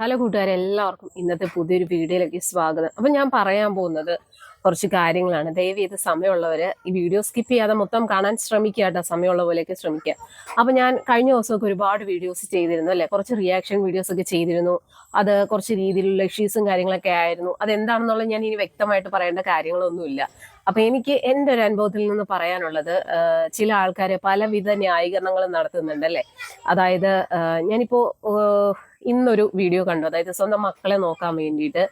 Hello കൂട്ടുകാരെ എല്ലാവർക്കും ഇന്നത്തെ പുതിയൊരു വീഡിയോയിലേക്ക് സ്വാഗതം. അപ്പം ഞാൻ പറയാൻ പോകുന്നത് കുറച്ച് കാര്യങ്ങളാണ്. ദയവ് ചെയ്ത് സമയമുള്ളവർ ഈ വീഡിയോ സ്കിപ്പ് ചെയ്യാതെ മൊത്തം കാണാൻ ശ്രമിക്കുക കേട്ടോ. സമയമുള്ള പോലെയൊക്കെ ശ്രമിക്കുക. അപ്പം ഞാൻ കഴിഞ്ഞ ദിവസമൊക്കെ ഒരുപാട് വീഡിയോസ് ചെയ്തിരുന്നു അല്ലേ? കുറച്ച് റിയാക്ഷൻ വീഡിയോസ് ഒക്കെ ചെയ്തിരുന്നു. അത് കുറച്ച് രീതിയിലുള്ള ഇഷ്യൂസും കാര്യങ്ങളൊക്കെ ആയിരുന്നു. അതെന്താണെന്നുള്ളത് ഞാൻ ഇനി വ്യക്തമായിട്ട് പറയേണ്ട കാര്യങ്ങളൊന്നുമില്ല. അപ്പം എനിക്ക് എന്റെ ഒരു അനുഭവത്തിൽ നിന്ന് പറയാനുള്ളത് ചില ആൾക്കാർ പലവിധ ന്യായീകരണങ്ങളും നടത്തുന്നുണ്ട് അല്ലേ? അതായത് ഞാനിപ്പോൾ ഇന്നൊരു വീഡിയോ കണ്ടു. അതായത് സ്വന്തം മക്കളെ നോക്കാൻ വേണ്ടിയിട്ട്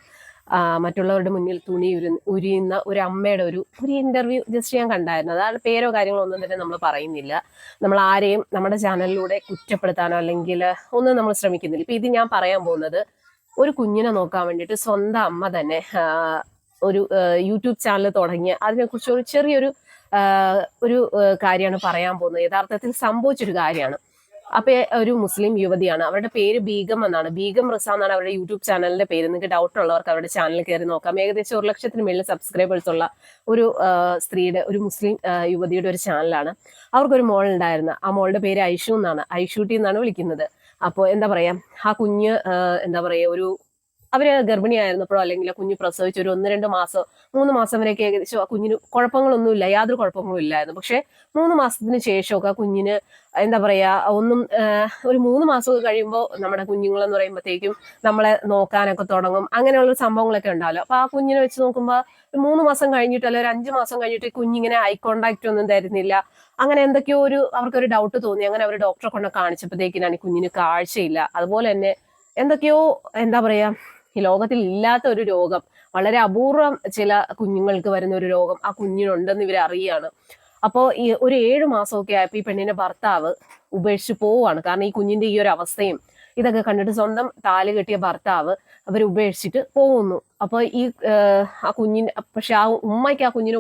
മറ്റുള്ളവരുടെ മുന്നിൽ തുണി ഉരു ഉരിയുന്ന ഒരു അമ്മയുടെ ഒരു ഒരു ഇന്റർവ്യൂ ജസ്റ്റ് ഞാൻ കണ്ടായിരുന്നു. അതാണ് പേരോ കാര്യങ്ങളോ ഒന്നും തന്നെ നമ്മൾ പറയുന്നില്ല. നമ്മൾ ആരെയും നമ്മുടെ ചാനലിലൂടെ കുറ്റപ്പെടുത്താനോ അല്ലെങ്കിൽ ഒന്നും നമ്മൾ ശ്രമിക്കുന്നില്ല. ഇപ്പൊ ഇത് ഞാൻ പറയാൻ പോകുന്നത് ഒരു കുഞ്ഞിനെ നോക്കാൻ വേണ്ടിയിട്ട് സ്വന്തം അമ്മ തന്നെ ഒരു യൂട്യൂബ് ചാനൽ തുടങ്ങിയ അതിനെക്കുറിച്ച് ഒരു ചെറിയൊരു ഒരു കാര്യമാണ് പറയാൻ പോകുന്നത്. യഥാർത്ഥത്തിൽ സംഭവിച്ചൊരു കാര്യമാണ്. അപ്പൊ ഒരു മുസ്ലിം യുവതിയാണ്. അവരുടെ പേര് ബീഗം എന്നാണ്. ബീഗം റിസ എന്നാണ് അവരുടെ യൂട്യൂബ് ചാനലിന്റെ പേര്. നിങ്ങൾക്ക് ഡൗട്ട് ഉള്ളവർക്ക് അവരുടെ ചാനൽ കയറി നോക്കാം. ഏകദേശം ഒരു ലക്ഷത്തിന് മേളിൽ സബ്സ്ക്രൈബേഴ്സ് ഉള്ള ഒരു സ്ത്രീയുടെ ഒരു മുസ്ലിം യുവതിയുടെ ഒരു ചാനലാണ്. അവർക്കൊരു മോൾ ഉണ്ടായിരുന്നു. ആ മോളുടെ പേര് ഐഷു എന്നാണ്. ഐഷൂട്ടി എന്നാണ് വിളിക്കുന്നത്. അപ്പോൾ എന്താ പറയാ? ആ കുഞ്ഞ് എന്താ പറയാ ഒരു അവർ ഗർഭിണിയായിരുന്നപ്പോഴോ അല്ലെങ്കിൽ കുഞ്ഞ് പ്രസവിച്ച് ഒരു ഒന്ന് രണ്ട് മാസം മൂന്ന് മാസം വരെയൊക്കെ ഏകദേശം ആ കുഞ്ഞിന് കുഴപ്പങ്ങളൊന്നുമില്ല യാതൊരു കുഴപ്പങ്ങളും ഇല്ലായിരുന്നു. പക്ഷെ മൂന്ന് മാസത്തിന് ശേഷമൊക്കെ കുഞ്ഞിന് എന്താ പറയാ ഒന്നും ഒരു മൂന്ന് മാസമൊക്കെ കഴിയുമ്പോൾ നമ്മുടെ കുഞ്ഞുങ്ങളെന്ന് പറയുമ്പോഴത്തേക്കും നമ്മളെ നോക്കാനൊക്കെ തുടങ്ങും. അങ്ങനെയുള്ള സംഭവങ്ങളൊക്കെ ഉണ്ടാവല്ലോ. അപ്പൊ ആ കുഞ്ഞിനെ വെച്ച് നോക്കുമ്പോൾ മൂന്ന് മാസം കഴിഞ്ഞിട്ട് അല്ലെങ്കിൽ ഒരു അഞ്ച് മാസം കഴിഞ്ഞിട്ട് കുഞ്ഞിങ്ങനെ ഐ കോണ്ടാക്ട് ഒന്നും തരുന്നില്ല. അങ്ങനെ എന്തൊക്കെയോ ഒരു അവർക്കൊരു ഡൗട്ട് തോന്നി. അങ്ങനെ അവർ ഡോക്ടറെ കൊണ്ട് കാണിച്ചപ്പോഴത്തേക്കിനാണ് കുഞ്ഞിന് കാഴ്ചയില്ല. അതുപോലെ തന്നെ എന്തൊക്കെയോ എന്താ പറയാ ഈ ലോകത്തിൽ ഇല്ലാത്ത ഒരു രോഗം വളരെ അപൂർവം ചില കുഞ്ഞുങ്ങൾക്ക് വരുന്ന ഒരു രോഗം ആ കുഞ്ഞിനുണ്ടെന്ന് ഇവർ അറിയാണ് അപ്പോൾ ഈ ഒരു ഏഴ് മാസമൊക്കെ ആയപ്പോൾ ഈ പെണ്ണിന്റെ ഭർത്താവ് ഉപേക്ഷിച്ച് പോവുകയാണ്. കാരണം ഈ കുഞ്ഞിന്റെ ഈ ഒരു അവസ്ഥയും ഇതൊക്കെ കണ്ടിട്ട് സ്വന്തം താൽ കെട്ടിയ ഭർത്താവ് അവർ ഉപേക്ഷിച്ചിട്ട് പോകുന്നു. അപ്പോൾ ഈ ആ കുഞ്ഞിന് പക്ഷെ ആ ഉമ്മയ്ക്ക് ആ കുഞ്ഞിനെ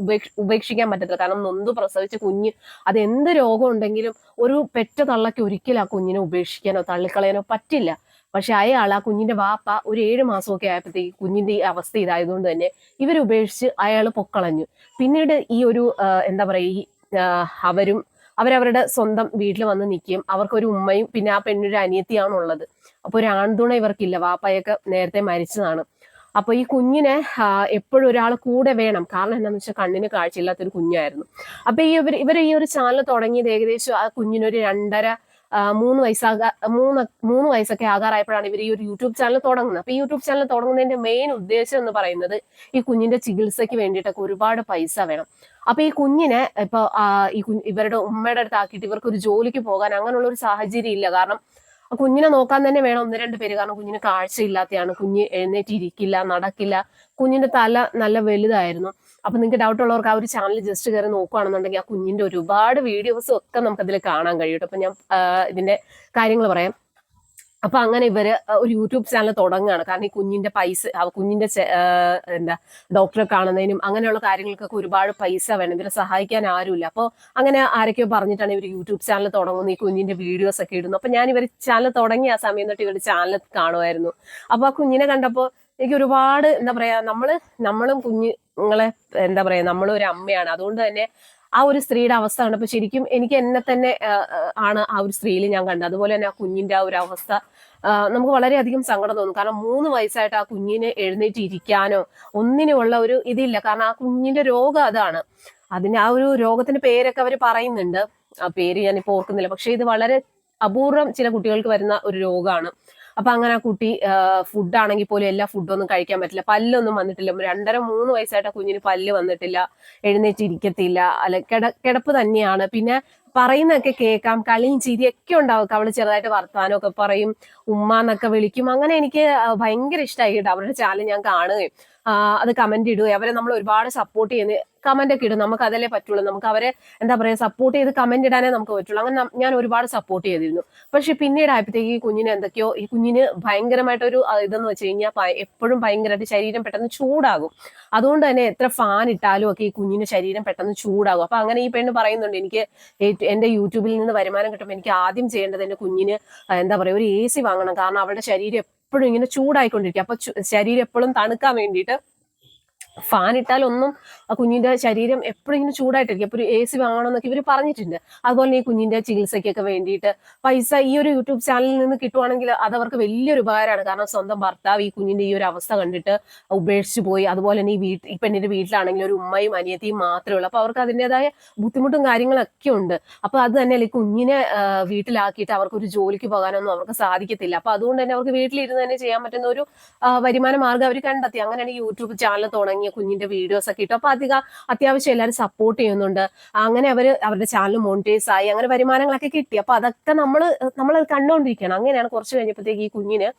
ഉപേക്ഷ ഉപേക്ഷിക്കാൻ പറ്റത്തില്ല. കാരണം നൊന്ത് പ്രസവിച്ച കുഞ്ഞ് അത് എന്ത് രോഗം ഉണ്ടെങ്കിലും ഒരു പെറ്റ തള്ളയ്ക്ക് ഒരിക്കലും ആ കുഞ്ഞിനെ ഉപേക്ഷിക്കാനോ തള്ളിക്കളയാനോ പറ്റില്ല. പക്ഷെ അയാൾ ആ കുഞ്ഞിന്റെ വാപ്പ ഒരു ഏഴ് മാസമൊക്കെ ആയപ്പോഴത്തേക്ക് കുഞ്ഞിന്റെ ഈ അവസ്ഥ ഇതായതുകൊണ്ട് തന്നെ ഇവർ ഉപേക്ഷിച്ച് അയാൾ പൊക്കളഞ്ഞു. പിന്നീട് ഈ ഒരു എന്താ പറയുക ഈ അവരും അവരവരുടെ സ്വന്തം വീട്ടിൽ വന്ന് നിൽക്കുകയും അവർക്കൊരു ഉമ്മയും പിന്നെ ആ പെണ്ണൊരു അനിയത്തിയാണ് ഉള്ളത് അപ്പൊ ഒരു ആൺതുണ ഇവർക്കില്ല. വാപ്പയൊക്കെ നേരത്തെ മരിച്ചതാണ്. അപ്പോൾ ഈ കുഞ്ഞിനെ എപ്പോഴും ഒരാൾ കൂടെ വേണം. കാരണം എന്താണെന്ന് വെച്ചാൽ കണ്ണിന് കാഴ്ചയില്ലാത്തൊരു കുഞ്ഞായിരുന്നു. അപ്പോൾ ഈ ഇവർ ഇവർ ഈ ഒരു ചാനൽ തുടങ്ങിയത് ഏകദേശം ആ കുഞ്ഞിനൊരു രണ്ടര മൂന്ന് വയസ്സാകാ മൂന്ന് മൂന്ന് വയസ്സൊക്കെ ആകാറായപ്പോഴാണ് ഇവർ ഈ ഒരു യൂട്യൂബ് ചാനൽ തുടങ്ങുന്നത്. അപ്പൊ ഈ യൂട്യൂബ് ചാനൽ തുടങ്ങുന്നതിന്റെ മെയിൻ ഉദ്ദേശം എന്ന് പറയുന്നത് ഈ കുഞ്ഞിന്റെ ചികിത്സയ്ക്ക് വേണ്ടിയിട്ടൊക്കെ ഒരുപാട് പൈസ വേണം. അപ്പൊ ഈ കുഞ്ഞിനെ ഇപ്പൊ ഈ കുഞ്ഞ് ഇവരുടെ ഉമ്മയുടെ അടുത്താക്കിയിട്ട് ഇവർക്ക് ഒരു ജോലിക്ക് പോകാൻ അങ്ങനെയുള്ള ഒരു സാഹചര്യം ഇല്ല. കാരണം കുഞ്ഞിനെ നോക്കാൻ തന്നെ വേണം ഒന്ന് രണ്ട് പേര്. കാരണം കുഞ്ഞിന് കാഴ്ചയില്ലാത്തതാണ് കുഞ്ഞ് എഴുന്നേറ്റിരിക്കില്ല നടക്കില്ല. കുഞ്ഞിന്റെ തല നല്ല വലുതായിരുന്നു. അപ്പൊ നിങ്ങൾക്ക് ഡൗട്ട് ഉള്ളവർക്ക് ആ ഒരു ചാനൽ ജസ്റ്റ് കയറി നോക്കുകയാണെന്നുണ്ടെങ്കിൽ ആ കുഞ്ഞിന്റെ ഒരുപാട് വീഡിയോസും ഒക്കെ നമുക്ക് അതിൽ കാണാൻ കഴിയും കേട്ടോ. അപ്പൊ ഞാൻ ഇതിന്റെ കാര്യങ്ങൾ പറയാം. അപ്പൊ അങ്ങനെ ഇവർ ഒരു യൂട്യൂബ് ചാനൽ തുടങ്ങുകയാണ്. കാരണം ഈ കുഞ്ഞിന്റെ പൈസ കുഞ്ഞിന്റെ എന്താ ഡോക്ടറെ കാണുന്നതിനും അങ്ങനെയുള്ള കാര്യങ്ങൾക്കൊക്കെ ഒരുപാട് പൈസ വേണം. ഇവരെ സഹായിക്കാൻ ആരുമില്ല. അപ്പോൾ അങ്ങനെ ആരൊക്കെയോ പറഞ്ഞിട്ടാണ് ഇവർ യൂട്യൂബ് ചാനൽ തുടങ്ങുന്നത്. ഈ കുഞ്ഞിന്റെ വീഡിയോസ് ഒക്കെ ഇടുന്നു അപ്പൊ ഞാൻ ഇവർ ചാനൽ തുടങ്ങിയ ആ സമയം തൊട്ട് ഇവരുടെ ചാനൽ കാണുമായിരുന്നു. അപ്പൊ ആ കുഞ്ഞിനെ കണ്ടപ്പോൾ എനിക്ക് ഒരുപാട് എന്താ പറയാ നമ്മൾ നമ്മളും കുഞ്ഞുങ്ങളെ എന്താ പറയാ നമ്മളും ഒരു അമ്മയാണ്. അതുകൊണ്ട് തന്നെ ആ ഒരു സ്ത്രീയുടെ അവസ്ഥ കണ്ടപ്പോൾ ശരിക്കും എനിക്ക് എന്നെ തന്നെ ആണ് ആ ഒരു സ്ത്രീയിൽ ഞാൻ കണ്ടത്. അതുപോലെ തന്നെ ആ കുഞ്ഞിന്റെ ആ ഒരു അവസ്ഥ നമുക്ക് വളരെയധികം സങ്കടം തോന്നും. കാരണം മൂന്ന് വയസ്സായിട്ട് ആ കുഞ്ഞിനെ എഴുന്നേറ്റ് ഇരിക്കാനോ ഒന്നിനുമുള്ള ഒരു ഇതില്ല. കാരണം ആ കുഞ്ഞിന്റെ രോഗം അതാണ്. അതിന് ആ ഒരു രോഗത്തിന്റെ പേരൊക്കെ അവർ പറയുന്നുണ്ട്. ആ പേര് ഞാനിപ്പോ ഓർക്കുന്നില്ല. പക്ഷേ ഇത് വളരെ അപൂർവം ചില കുട്ടികൾക്ക് വരുന്ന ഒരു രോഗമാണ്. അപ്പൊ അങ്ങനെ ആ കുട്ടി ഫുഡ് ആണെങ്കിൽ പോലും എല്ലാ ഫുഡും ഒന്നും കഴിക്കാൻ പറ്റില്ല. പല്ലൊന്നും വന്നിട്ടില്ല. രണ്ടര മൂന്ന് വയസ്സായിട്ട് ആ കുഞ്ഞിന് പല്ല് വന്നിട്ടില്ല. എഴുന്നേറ്റിരിക്കത്തില്ല അല്ല കിട കിടപ്പ് തന്നെയാണ്. പിന്നെ പറയുന്നൊക്കെ കേൾക്കാം. കളിയും ചിരിയൊക്കെ ഉണ്ടാവും. അവൾ ചെറുതായിട്ട് വർത്താനം ഒക്കെ പറയും. ഉമ്മ എന്നൊക്കെ വിളിക്കും. അങ്ങനെ എനിക്ക് ഭയങ്കര ഇഷ്ടമായി കേട്ടോ. അവരുടെ ചാനൽ ഞാൻ കാണുകയും അത് കമന്റ് ഇടുകയും അവരെ നമ്മൾ ഒരുപാട് സപ്പോർട്ട് ചെയ്യുന്ന കമന്റ് ഒക്കെ ഇടും. നമുക്ക് അതല്ലേ പറ്റുള്ളൂ. നമുക്ക് അവരെ എന്താ പറയാ സപ്പോർട്ട് ചെയ്ത് കമന്റ് ഇടാനേ നമുക്ക് പറ്റുള്ളൂ. അങ്ങനെ ഞാൻ ഒരുപാട് സപ്പോർട്ട് ചെയ്തിരുന്നു. പക്ഷെ പിന്നീട് ആയപ്പോഴത്തേക്ക് ഈ കുഞ്ഞിന് എന്തൊക്കെയോ ഈ കുഞ്ഞിന് ഭയങ്കരമായിട്ടൊരു ഇതെന്ന് വെച്ച് കഴിഞ്ഞാൽ എപ്പോഴും ഭയങ്കരമായിട്ട് ശരീരം പെട്ടെന്ന് ചൂടാകും. അതുകൊണ്ട് തന്നെ എത്ര ഫാൻ ഇട്ടാലും ഒക്കെ ഈ കുഞ്ഞിന് ശരീരം പെട്ടെന്ന് ചൂടാകും. അപ്പൊ അങ്ങനെ ഈ പെണ്ണ് പറയുന്നുണ്ട് എനിക്ക് എന്റെ യൂട്യൂബിൽ നിന്ന് വരുമാനം കിട്ടുമ്പോൾ എനിക്ക് ആദ്യം ചെയ്യേണ്ടത് എന്റെ കുഞ്ഞിന് എന്താ പറയാ ഒരു എ സി വാങ്ങണം. കാരണം അവളുടെ ശരീരം എപ്പോഴും ഇങ്ങനെ ചൂടായിക്കൊണ്ടിരിക്കും. അപ്പൊ ശരീരം എപ്പോഴും തണുക്കാൻ വേണ്ടിയിട്ട് ഫാൻ ഇട്ടാലൊന്നും ആ കുഞ്ഞിന്റെ ശരീരം എപ്പോഴും ഇങ്ങനെ ചൂടായിട്ടിരിക്കും. അപ്പോൾ ഒരു എ സി വാങ്ങണമെന്നൊക്കെ ഇവർ പറഞ്ഞിട്ടുണ്ട്. അതുപോലെ ഈ കുഞ്ഞിന്റെ ചികിത്സയ്ക്കൊക്കെ വേണ്ടിയിട്ട് പൈസ ഈ ഒരു യൂട്യൂബ് ചാനലിൽ നിന്ന് കിട്ടുവാണെങ്കിൽ അത് അവർക്ക് വലിയൊരു ഉപകാരമാണ്. കാരണം സ്വന്തം ഭർത്താവ് ഈ കുഞ്ഞിന്റെ ഈ ഒരു അവസ്ഥ കണ്ടിട്ട് ഉപേക്ഷിച്ച് പോയി. അതുപോലെ തന്നെ ഈ വീട്ടിൽ ഈ പെണ്ണിന്റെ വീട്ടിലാണെങ്കിൽ ഒരു ഉമ്മയും അനിയത്തിയും മാത്രമേ ഉള്ളൂ. അപ്പോൾ അവർക്ക് അതിന്റെതായ ബുദ്ധിമുട്ടും കാര്യങ്ങളൊക്കെ ഉണ്ട്. അപ്പോൾ അത് തന്നെയല്ല ഈ കുഞ്ഞിനെ വീട്ടിലാക്കിയിട്ട് അവർക്ക് ഒരു ജോലിക്ക് പോകാനൊന്നും അവർക്ക് സാധിക്കത്തില്ല. അപ്പോൾ അതുകൊണ്ട് തന്നെ അവർക്ക് വീട്ടിലിരുന്ന് തന്നെ ചെയ്യാൻ പറ്റുന്ന ഒരു വരുമാന മാർഗം അവർ കണ്ടെത്തി. അങ്ങനെയാണ് യൂട്യൂബ് ചാനൽ തുടങ്ങിയ കുഞ്ഞിന്റെ വീഡിയോസ് ഒക്കെ ഇട്ടു. അപ്പൊ അധികം അത്യാവശ്യം എല്ലാവരും സപ്പോർട്ട് ചെയ്യുന്നുണ്ട്. അങ്ങനെ അവർ അവരുടെ ചാനൽ മോണിറ്റൈസ് ആയി അങ്ങനെ വരുമാനങ്ങളൊക്കെ കിട്ടി. അപ്പൊ അതൊക്കെ നമ്മൾ നമ്മൾ കണ്ടുകൊണ്ടിരിക്കണം അങ്ങനെയാണ് കുറച്ച് കഴിഞ്ഞപ്പോഴത്തേക്ക് ഈ കുഞ്ഞിന്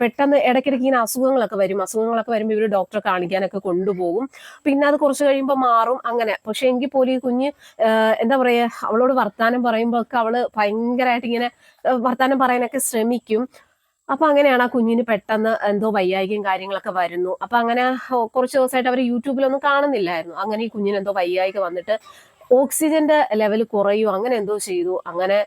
പെട്ടെന്ന് ഇടയ്ക്കിടയ്ക്ക് ഇങ്ങനെ അസുഖങ്ങളൊക്കെ വരും. അസുഖങ്ങളൊക്കെ വരുമ്പോൾ ഇവർ ഡോക്ടറെ കാണിക്കാനൊക്കെ കൊണ്ടുപോകും. പിന്നെ അത് കുറച്ച് കഴിയുമ്പോൾ മാറും. അങ്ങനെ. പക്ഷെ എങ്കിൽ പോലും ഈ കുഞ്ഞ് എന്താ പറയുക അവളോട് വർത്താനം പറയുമ്പോൾ ഒക്കെ അവൾ ഭയങ്കരമായിട്ട് ഇങ്ങനെ വർത്താനം പറയാനൊക്കെ ശ്രമിക്കും. അപ്പൊ അങ്ങനെയാണ് ആ കുഞ്ഞിന് പെട്ടെന്ന് എന്തോ വയ്യായികയും കാര്യങ്ങളൊക്കെ വരുന്നു. അപ്പൊ അങ്ങനെ കുറച്ച് ദിവസമായിട്ട് അവർ യൂട്യൂബിലൊന്നും കാണുന്നില്ലായിരുന്നു. അങ്ങനെ ഈ കുഞ്ഞിന് എന്തോ വയ്യായിക വന്നിട്ട് ഓക്സിജന്റെ ലെവൽ കുറയും അങ്ങനെ എന്തോ ചെയ്തു. അങ്ങനെ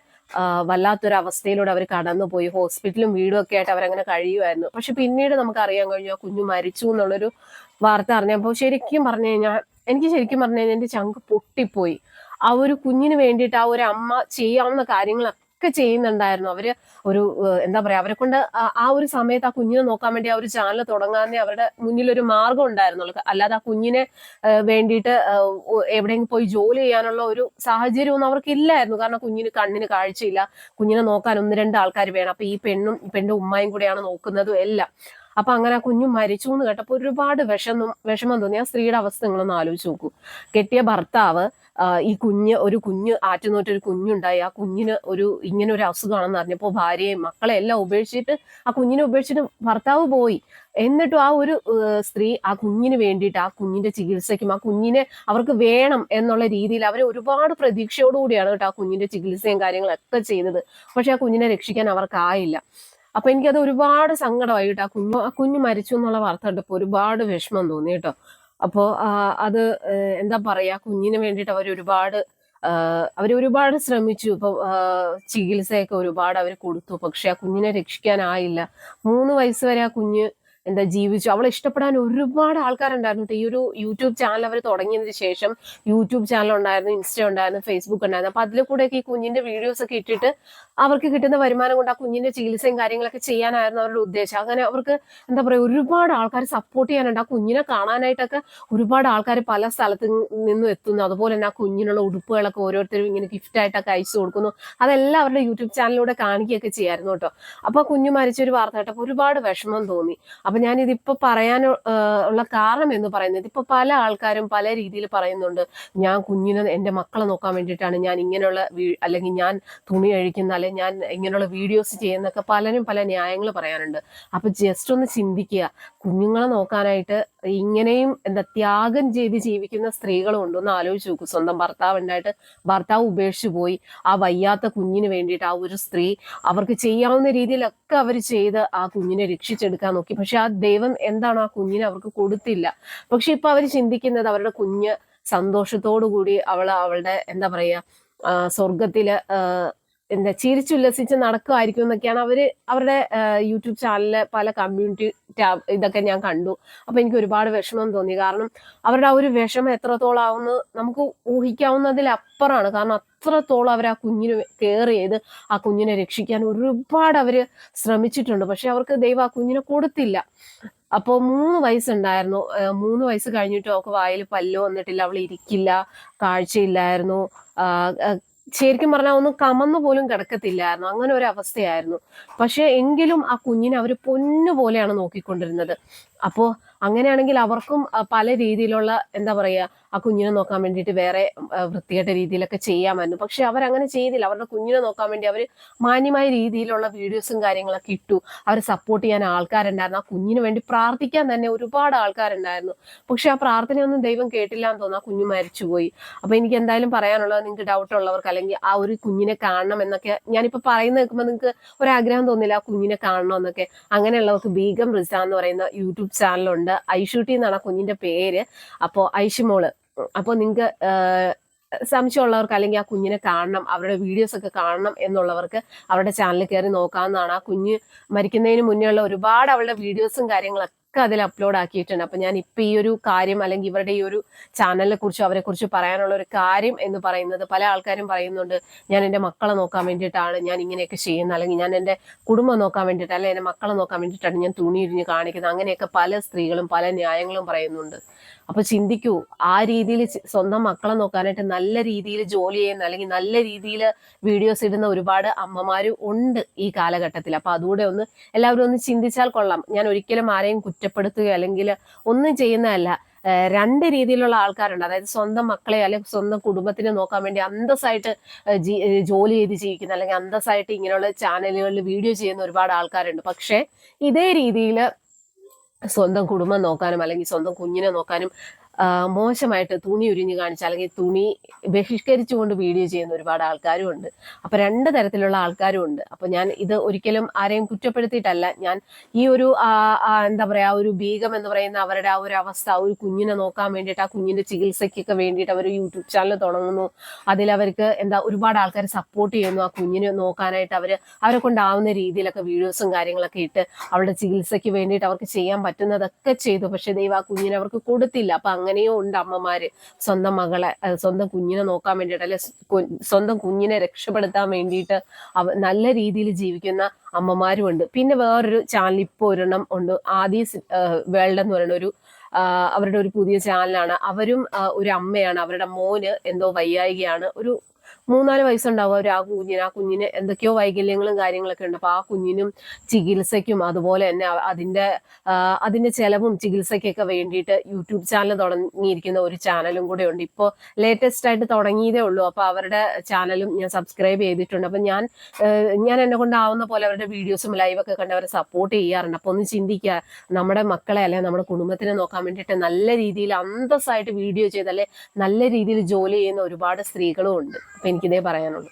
വല്ലാത്തൊരു അവസ്ഥയിലൂടെ അവർ കടന്നുപോയി. ഹോസ്പിറ്റലും വീടും ഒക്കെ ആയിട്ട് അവരങ്ങനെ കഴിയുമായിരുന്നു. പക്ഷെ പിന്നീട് നമുക്ക് അറിയാൻ കഴിഞ്ഞു ആ കുഞ്ഞു മരിച്ചു എന്നുള്ളൊരു വാർത്ത അറിഞ്ഞപ്പോൾ ശരിക്കും പറഞ്ഞു കഴിഞ്ഞാൽ എനിക്ക് ശരിക്കും പറഞ്ഞു കഴിഞ്ഞാൽ എന്റെ ചങ്ക് പൊട്ടിപ്പോയി. ആ ഒരു കുഞ്ഞിന് വേണ്ടിയിട്ട് ആ ഒരു അമ്മ ചെയ്യാവുന്ന കാര്യങ്ങളൊക്കെ ചെയ്യുന്നുണ്ടായിരുന്നു. അവർ ഒരു എന്താ പറയാ അവരെ കൊണ്ട് ആ- ഒരു സമയത്ത് ആ കുഞ്ഞിനെ നോക്കാൻ വേണ്ടി ആ ഒരു ചാനൽ തുടങ്ങാനേ അവരുടെ മുന്നിൽ ഒരു മാർഗം ഉണ്ടായിരുന്നുള്ളൂ അല്ലാതെ ആ കുഞ്ഞിനെ വേണ്ടിയിട്ട് എവിടെയെങ്കിലും പോയി ജോലി ചെയ്യാനുള്ള ഒരു സാഹചര്യം ഒന്നും അവർക്ക് ഇല്ലായിരുന്നു കാരണം കുഞ്ഞിന് കണ്ണിന് കാഴ്ചയില്ല. കുഞ്ഞിനെ നോക്കാൻ ഒന്ന് രണ്ട് ആൾക്കാർ വേണം. അപ്പൊ ഈ പെണ്ണും പെണ്ണും ഉമ്മയും കൂടെയാണ് നോക്കുന്നതും എല്ലാം. അപ്പൊ അങ്ങനെ ആ കുഞ്ഞു മരിച്ചു എന്ന് കേട്ടപ്പോൾ ഒരുപാട് വിഷമം വിഷമം തോന്നി. ആ സ്ത്രീയുടെ അവസ്ഥ നിങ്ങളൊന്ന് ആലോചിച്ച് നോക്കൂ. കെട്ടിയ ഭർത്താവ് ഈ കുഞ്ഞ് ഒരു കുഞ്ഞ് ആറ്റുനോട്ട് ഒരു കുഞ്ഞുണ്ടായി. ആ കുഞ്ഞിന് ഒരു ഇങ്ങനെ ഒരു അസുഖമാണെന്ന് അറിഞ്ഞപ്പോൾ ഭാര്യയും മക്കളെ എല്ലാം ഉപേക്ഷിച്ചിട്ട് ആ കുഞ്ഞിനെ ഉപേക്ഷിച്ചിട്ട് ഭർത്താവ് പോയി. എന്നിട്ടും ആ ഒരു സ്ത്രീ ആ കുഞ്ഞിന് വേണ്ടിയിട്ട് ആ കുഞ്ഞിന്റെ ചികിത്സയ്ക്കും ആ കുഞ്ഞിനെ അവർക്ക് വേണം എന്നുള്ള രീതിയിൽ അവരെ ഒരുപാട് പ്രതീക്ഷയോടുകൂടിയാണ് കേട്ടോ ആ കുഞ്ഞിന്റെ ചികിത്സയും കാര്യങ്ങളൊക്കെ ചെയ്തത്. പക്ഷെ ആ കുഞ്ഞിനെ രക്ഷിക്കാൻ അവർക്കായില്ല. അപ്പൊ എനിക്കത് ഒരുപാട് സങ്കടമായി കേട്ടോ ആ കുഞ്ഞു ആ കുഞ്ഞു മരിച്ചു എന്നുള്ള വാർത്ത കണ്ടപ്പോൾ ഒരുപാട് വിഷമം തോന്നി കേട്ടോ. അപ്പോൾ അത് എന്താ പറയാ കുഞ്ഞിന് വേണ്ടിയിട്ട് അവർ ഒരുപാട് അവർ ഒരുപാട് ശ്രമിച്ചു. ഇപ്പൊ ചികിത്സയൊക്കെ ഒരുപാട് അവർ കൊടുത്തു. പക്ഷെ ആ കുഞ്ഞിനെ രക്ഷിക്കാനായില്ല മൂന്ന് വയസ്സ് വരെ ആ കുഞ്ഞ് എന്താ ജീവിച്ചു. അവളെ ഇഷ്ടപ്പെടാൻ ഒരുപാട് ആൾക്കാരുണ്ടായിരുന്നു. ഈ ഒരു യൂട്യൂബ് ചാനൽ അവർ തുടങ്ങിയതിന് ശേഷം യൂട്യൂബ് ചാനൽ ഉണ്ടായിരുന്നു ഇൻസ്റ്റ ഉണ്ടായിരുന്നു ഫേസ്ബുക്ക് ഉണ്ടായിരുന്നു. അപ്പൊ അതിൽ കൂടെയൊക്കെ ഈ കുഞ്ഞിന്റെ വീഡിയോസ് ഒക്കെ ഇട്ടിട്ട് അവർക്ക് കിട്ടുന്ന വരുമാനം കൊണ്ട് ആ കുഞ്ഞിന്റെ ചികിത്സയും കാര്യങ്ങളൊക്കെ ചെയ്യാനായിരുന്നു അവരുടെ ഉദ്ദേശം. അങ്ങനെ അവർക്ക് എന്താ പറയാ ഒരുപാട് ആൾക്കാർ സപ്പോർട്ട് ചെയ്യാനുണ്ട്. ആ കുഞ്ഞിനെ കാണാനായിട്ടൊക്കെ ഒരുപാട് ആൾക്കാർ പല സ്ഥലത്ത് നിന്നും എത്തുന്നു. അതുപോലെ തന്നെ ആ കുഞ്ഞിനുള്ള ഉടുപ്പുകളൊക്കെ ഓരോരുത്തരും ഇങ്ങനെ ഗിഫ്റ്റ് ആയിട്ടൊക്കെ അയച്ചു കൊടുക്കുന്നു. അതെല്ലാം അവരുടെ യൂട്യൂബ് ചാനലിലൂടെ കാണിക്കുകയൊക്കെ ചെയ്യായിരുന്നു കേട്ടോ. അപ്പൊ കുഞ്ഞു മരിച്ചൊരു വാർത്ത കേട്ടപ്പോൾ ഒരുപാട് വിഷമം തോന്നി. അപ്പൊ ഞാൻ ഇതിപ്പോ പറയാൻ ഉള്ള കാരണം എന്ന് പറയുന്നത് ഇപ്പൊ പല ആൾക്കാരും പല രീതിയിൽ പറയുന്നുണ്ട്. ഞാൻ കുഞ്ഞിനെ എന്റെ മക്കളെ നോക്കാൻ വേണ്ടിയിട്ടാണ് ഞാൻ ഇങ്ങനെയുള്ള അല്ലെങ്കിൽ ഞാൻ തുണി അഴിക്കുന്ന അല്ലെങ്കിൽ ഞാൻ ഇങ്ങനെയുള്ള വീഡിയോസ് ചെയ്യുന്നൊക്കെ പലരും പല ന്യായങ്ങൾ പറയാനുണ്ട് അപ്പൊ ജസ്റ്റ് ഒന്ന് ചിന്തിക്കുക. കുഞ്ഞുങ്ങളെ നോക്കാനായിട്ട് ഇങ്ങനെയും എന്താ ത്യാഗം ചെയ്ത് ജീവിക്കുന്ന സ്ത്രീകളും ഉണ്ട്. ഒന്ന് ആലോചിച്ച് നോക്കും. സ്വന്തം ഭർത്താവ് ഉണ്ടായിട്ട് ഭർത്താവ് ഉപേക്ഷിച്ചു പോയി. ആ വയ്യാത്ത കുഞ്ഞിന് വേണ്ടിയിട്ട് ആ ഒരു സ്ത്രീ അവർക്ക് ചെയ്യാവുന്ന രീതിയിലൊക്കെ അവർ ചെയ്ത് ആ കുഞ്ഞിനെ രക്ഷിച്ചെടുക്കാൻ നോക്കി. പക്ഷെ ആ ദൈവം എന്താണ് ആ കുഞ്ഞിനെ അവർക്ക് കൊടുത്തില്ല. പക്ഷെ ഇപ്പൊ അവർ ചിന്തിക്കുന്നത് അവരുടെ കുഞ്ഞ് സന്തോഷത്തോടു കൂടി അവൾ അവളുടെ എന്താ പറയാ സ്വർഗത്തിൽ എന്താ ചിരിച്ചുല്ലസിച്ച് നടക്കുമായിരിക്കും എന്നൊക്കെയാണ് അവർ അവരുടെ യൂട്യൂബ് ചാനലിലെ പല കമ്മ്യൂണിറ്റി ടാബ് ഇതൊക്കെ ഞാൻ കണ്ടു. അപ്പൊ എനിക്ക് ഒരുപാട് വിഷമം തോന്നി. കാരണം അവരുടെ ആ ഒരു വിഷമം എത്രത്തോളം ആവുമെന്ന് നമുക്ക് ഊഹിക്കാവുന്നതിലപ്പുറമാണ്. കാരണം അത്രത്തോളം അവർ ആ കുഞ്ഞിന് കെയർ ചെയ്ത് ആ കുഞ്ഞിനെ രക്ഷിക്കാൻ ഒരുപാട് അവർ ശ്രമിച്ചിട്ടുണ്ട്. പക്ഷെ അവർക്ക് ദൈവം ആ കുഞ്ഞിനെ കൊടുത്തില്ല. അപ്പോൾ മൂന്ന് വയസ്സുണ്ടായിരുന്നു. മൂന്ന് വയസ്സ് കഴിഞ്ഞിട്ടും അവൾക്ക് വായിൽ പല്ല് വന്നിട്ടില്ല. അവൾ ഇരിക്കില്ല. കാഴ്ചയില്ലായിരുന്നു. ശരിക്കും പറഞ്ഞാൽ ഒന്നും കമന്നു പോലും കിടക്കത്തില്ലായിരുന്നു. അങ്ങനെ ഒരു അവസ്ഥയായിരുന്നു. പക്ഷെ എങ്കിലും ആ കുഞ്ഞിനെ അവർ പൊന്നു പോലെയാണ് നോക്കിക്കൊണ്ടിരുന്നത്. അപ്പോൾ അങ്ങനെയാണെങ്കിൽ അവർക്കും പല രീതിയിലുള്ള എന്താ പറയുക ആ കുഞ്ഞിനെ നോക്കാൻ വേണ്ടിയിട്ട് വേറെ വൃത്തികെട്ട രീതിയിലൊക്കെ ചെയ്യാമായിരുന്നു. പക്ഷെ അവരങ്ങനെ ചെയ്തില്ല. അവരുടെ കുഞ്ഞിനെ നോക്കാൻ വേണ്ടി അവർ മാന്യമായ രീതിയിലുള്ള വീഡിയോസും കാര്യങ്ങളൊക്കെ ഇട്ടു. അവർ സപ്പോർട്ട് ചെയ്യാൻ ആൾക്കാരുണ്ടായിരുന്നു. ആ കുഞ്ഞിന് വേണ്ടി പ്രാർത്ഥിക്കാൻ തന്നെ ഒരുപാട് ആൾക്കാരുണ്ടായിരുന്നു. പക്ഷെ ആ പ്രാർത്ഥനയൊന്നും ദൈവം കേട്ടില്ല എന്ന് തോന്നുന്നു. ആ കുഞ്ഞ് മരിച്ചുപോയി. അപ്പൊ എനിക്ക് എന്തായാലും പറയാനുള്ളത് നിങ്ങൾക്ക് ഡൗട്ട് ഉള്ളവർക്ക് അല്ലെങ്കിൽ ആ ഒരു കുഞ്ഞിനെ കാണണം എന്നൊക്കെ ഞാനിപ്പോ പറയുന്ന കേൾക്കുമ്പോൾ നിങ്ങൾക്ക് ഒരാഗ്രഹം തോന്നില്ല ആ കുഞ്ഞിനെ കാണണം എന്നൊക്കെ. അങ്ങനെയുള്ളവർക്ക് ബീഗം റിസ എന്ന് പറയുന്ന യൂട്യൂബ് ചാനലുണ്ട്. ഐഷൂട്ടി എന്നാണ് ആ കുഞ്ഞിന്റെ പേര്. അപ്പോൾ ഐഷുമോൾ അപ്പോൾ നിങ്ങൾക്ക് സംശയമുള്ളവർക്ക് അല്ലെങ്കിൽ ആ കുഞ്ഞിനെ കാണണം അവരുടെ വീഡിയോസ് ഒക്കെ കാണണം എന്നുള്ളവർക്ക് അവരുടെ ചാനലിൽ കയറി നോക്കാവുന്നതാണ്. ആ കുഞ്ഞ് മരിക്കുന്നതിന് മുന്നേ ഉള്ള ഒരുപാട് അവളുടെ വീഡിയോസും കാര്യങ്ങളൊക്കെ ഒക്കെ അതിൽ അപ്ലോഡ് ആക്കിയിട്ടുണ്ട്. അപ്പൊ ഞാൻ ഇപ്പൊ ഈ ഒരു കാര്യം അല്ലെങ്കിൽ ഇവരുടെ ഈ ഒരു ചാനലിനെ കുറിച്ചും അവരെ കുറിച്ച് പറയാനുള്ള ഒരു കാര്യം എന്ന് പറയുന്നത് പല ആൾക്കാരും പറയുന്നുണ്ട് ഞാൻ എന്റെ മക്കളെ നോക്കാൻ വേണ്ടിയിട്ടാണ് ഞാൻ ഇങ്ങനെയൊക്കെ ചെയ്യുന്നത്. അല്ലെങ്കിൽ ഞാൻ എന്റെ കുടുംബം നോക്കാൻ വേണ്ടിയിട്ട് അല്ലെങ്കിൽ എന്റെ മക്കളെ നോക്കാൻ വേണ്ടിയിട്ടാണ് ഞാൻ തുണി ഇരിഞ്ഞ് കാണിക്കുന്നത്. അങ്ങനെയൊക്കെ പല സ്ത്രീകളും പല ന്യായങ്ങളും പറയുന്നുണ്ട്. അപ്പൊ ചിന്തിക്കൂ ആ രീതിയിൽ സ്വന്തം മക്കളെ നോക്കാനായിട്ട് നല്ല രീതിയിൽ ജോലി ചെയ്യുന്ന അല്ലെങ്കിൽ നല്ല രീതിയിൽ വീഡിയോസ് ഇടുന്ന ഒരുപാട് അമ്മമാരും ഉണ്ട് ഈ കാലഘട്ടത്തിൽ. അപ്പൊ അതുകൂടെ ഒന്ന് എല്ലാവരും ഒന്ന് ചിന്തിച്ചാൽ കൊള്ളാം. ഞാൻ ഒരിക്കലും ആരെയും കുറ്റപ്പെടുത്തുകയോ അല്ലെങ്കിൽ ഒന്നും ചെയ്യുന്നതല്ല. രണ്ട് രീതിയിലുള്ള ആൾക്കാരുണ്ട്. അതായത് സ്വന്തം മക്കളെ അല്ലെങ്കിൽ സ്വന്തം കുടുംബത്തിനെ നോക്കാൻ വേണ്ടി അന്തസ്സായിട്ട് ജോലി ചെയ്ത് ജീവിക്കുന്ന അല്ലെങ്കിൽ അന്തസ്സായിട്ട് ഇങ്ങനെയുള്ള ചാനലുകളിൽ വീഡിയോ ചെയ്യുന്ന ഒരുപാട് ആൾക്കാരുണ്ട്. പക്ഷേ ഇതേ രീതിയിൽ സ്വന്തം കുടുംബം നോക്കാനും അല്ലെങ്കിൽ സ്വന്തം കുഞ്ഞിനെ നോക്കാനും മോശമായിട്ട് തുണി ഉരിഞ്ഞു കാണിച്ച അല്ലെങ്കിൽ തുണി ബഹിഷ്കരിച്ചുകൊണ്ട് വീഡിയോ ചെയ്യുന്ന ഒരുപാട് ആൾക്കാരും ഉണ്ട് അപ്പൊ രണ്ട് തരത്തിലുള്ള ആൾക്കാരും ഉണ്ട് അപ്പൊ ഞാൻ ഇത് ഒരിക്കലും ആരെയും കുറ്റപ്പെടുത്തിയിട്ടല്ല. ഞാൻ ഈ ഒരു എന്താ പറയാ ഒരു ബീഗം എന്ന് പറയുന്ന അവരുടെ ആ ഒരു അവസ്ഥ ഒരു കുഞ്ഞിനെ നോക്കാൻ വേണ്ടിയിട്ട് ആ കുഞ്ഞിന്റെ ചികിത്സയ്ക്കൊക്കെ വേണ്ടിയിട്ട് അവർ യൂട്യൂബ് ചാനൽ തുടങ്ങുന്നു. അതിൽ അവർക്ക് എന്താ ഒരുപാട് ആൾക്കാർ സപ്പോർട്ട് ചെയ്യുന്നു ആ കുഞ്ഞിനെ നോക്കാനായിട്ട്. അവർ അവരെ കൊണ്ടാവുന്ന രീതിയിലൊക്കെ വീഡിയോസും കാര്യങ്ങളൊക്കെ ഇട്ട് അവളുടെ ചികിത്സയ്ക്ക് വേണ്ടിയിട്ട് അവർക്ക് ചെയ്യാൻ പറ്റുന്നതൊക്കെ ചെയ്തു. പക്ഷെ ദൈവം ആ കുഞ്ഞിനെ അവർക്ക് കൊടുത്തില്ല. അപ്പൊ അങ്ങനെയും ഉണ്ട് അമ്മമാര്. സ്വന്തം മകളെ സ്വന്തം കുഞ്ഞിനെ നോക്കാൻ വേണ്ടിയിട്ട് അല്ലെ സ്വന്തം കുഞ്ഞിനെ രക്ഷപ്പെടുത്താൻ വേണ്ടിയിട്ട് അവ നല്ല രീതിയിൽ ജീവിക്കുന്ന അമ്മമാരും ഉണ്ട്. പിന്നെ വേറൊരു ചാനൽ ഇപ്പോൾ ഒരെണ്ണം ഉണ്ട്. ആദ്യ വേൾഡ് എന്ന് പറയുന്ന ഒരു അവരുടെ ഒരു പുതിയ ചാനലാണ്. അവരും ഒരു അമ്മയാണ്. അവരുടെ മോന് എന്തോ വയ്യായികയാണ്. ഒരു മൂന്നാൽ വയസ്സുണ്ടാവും അവർ ആ കുഞ്ഞിന്. ആ കുഞ്ഞിന് എന്തൊക്കെയോ വൈകല്യങ്ങളും കാര്യങ്ങളൊക്കെ ഉണ്ട്. അപ്പൊ ആ കുഞ്ഞിനും ചികിത്സയ്ക്കും അതുപോലെ തന്നെ അതിന്റെ അതിന്റെ ചെലവും ചികിത്സയ്ക്കൊക്കെ വേണ്ടിയിട്ട് യൂട്യൂബ് ചാനൽ തുടങ്ങിയിരിക്കുന്ന ഒരു ചാനലും കൂടെ ഉണ്ട്. ഇപ്പോൾ ലേറ്റസ്റ്റ് ആയിട്ട് തുടങ്ങിയതേ ഉള്ളൂ. അപ്പൊ അവരുടെ ചാനലും ഞാൻ സബ്സ്ക്രൈബ് ചെയ്തിട്ടുണ്ട്. അപ്പൊ ഞാൻ ഞാൻ എന്നെ കൊണ്ടാവുന്ന പോലെ അവരുടെ വീഡിയോസും ലൈവൊക്കെ കണ്ട് അവരെ സപ്പോർട്ട് ചെയ്യാറുണ്ട്. അപ്പൊ ഒന്ന് ചിന്തിക്കുക നമ്മുടെ മക്കളെ അല്ലെ നമ്മുടെ കുടുംബത്തിനെ നോക്കാൻ വേണ്ടിയിട്ട് നല്ല രീതിയിൽ അന്തസ്സായിട്ട് വീഡിയോ ചെയ്ത് അല്ലെ നല്ല രീതിയിൽ ജോലി ചെയ്യുന്ന ഒരുപാട് സ്ത്രീകളും ഉണ്ട്. അപ്പൊ എനിക്കിതേ പറയാനുള്ളൂ.